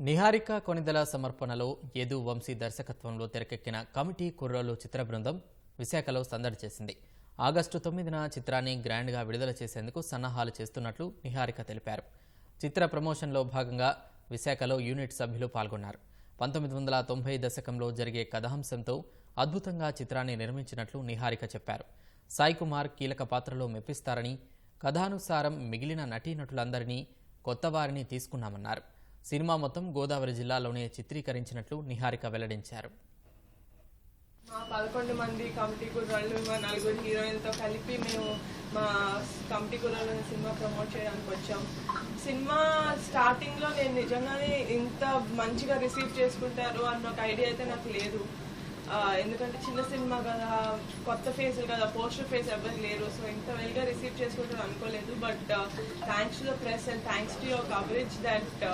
నిహారిక కొనిదల సమర్పణలో యదు వంశీ దర్శకత్వంలో తెరకెక్కిన కమిటీ కుర్రోలు చిత్ర బృందం విశాఖలో సందడి చేసింది. ఆగస్టు తొమ్మిదిన చిత్రాన్ని గ్రాండ్గా విడుదల చేసేందుకు సన్నాహాలు చేస్తున్నట్లు నిహారిక తెలిపారు. చిత్ర ప్రమోషన్లో భాగంగా విశాఖలో యూనిట్ సభ్యులు పాల్గొన్నారు. పంతొమ్మిది వందల తొంభై దశకంలో జరిగే కథాంశంతో అద్భుతంగా చిత్రాన్ని నిర్మించినట్లు నిహారిక చెప్పారు. సాయి కుమార్ కీలక పాత్రలో మెప్పిస్తారని కథానుసారం మిగిలిన నటీనటులందరినీ కొత్తవారిని తీసుకున్నామన్నారు. సినిమా మొత్తం గోదావరి జిల్లాలోనే చిత్రీకరించినట్లు నిహారిక వెల్లడించారు. మా పదకొండు మంది కమిటీ కుర్రాళ్ళు మా నలుగురు హీరోయిన్తో కలిపి మేము మా కమిటీ కుర్రాళ్ళు సినిమా ప్రమోట్ చేయడానికి వచ్చాం. సినిమా స్టార్టింగ్లో నేను నిజంగానే ఇంత మంచిగా రిసీవ్ చేసుకుంటారు అన్న ఒక ఐడియా అయితే నాకు లేదు. ఎందుకంటే చిన్న సినిమా కదా కొత్త ఫేస్ కదా పోస్టర్ ఫేస్ ఎవరు లేరు. సో ఇంత వెల్గా రిసీవ్ చేసుకుంటారు అనుకోలేదు. But thanks to the press and thanks to your coverage that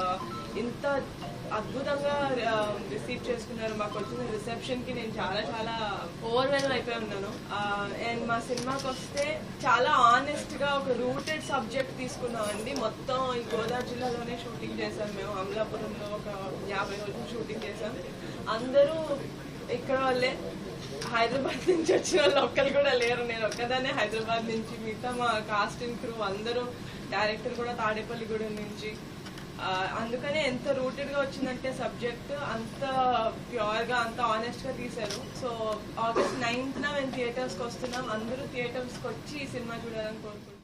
ఇంత అద్భుతంగా uh, రిసీవ్ చేసుకున్నారు. మాకు వచ్చిన రిసెప్షన్కి నేను చాలా చాలా ఓవర్వెల్ అయిపోయి ఉన్నాను. అండ్ మా సినిమాకి వస్తే చాలా ఆనెస్ట్గా ఒక రూటెడ్ సబ్జెక్ట్ తీసుకున్నామండి. మొత్తం ఈ గోదావరి జిల్లాలోనే షూటింగ్ చేశాం మేము. అమలాపురంలో ఒక యాభై రోజులు షూటింగ్ చేశాం. అందరూ ఇక్కడ వాళ్ళే హైదరాబాద్ నుంచి వచ్చిన వాళ్ళు ఒక్కరు కూడా లేరు. నేను ఒక్కదానే హైదరాబాద్ నుంచి మిగతా మా కాస్టింగ్ క్రూ అందరూ డైరెక్టర్ కూడా తాడేపల్లిగూడెం నుంచి. అందుకనే ఎంత రూటెడ్గా వచ్చిందంటే సబ్జెక్ట్ అంత ప్యూర్గా అంత ఆనెస్ట్గా తీశారు. సో ఆగస్ట్ నైన్త్ మేము థియేటర్స్కి వస్తున్నాం. అందరూ థియేటర్స్కి వచ్చి ఈ సినిమా చూడాలని కోరుకుంటున్నాం.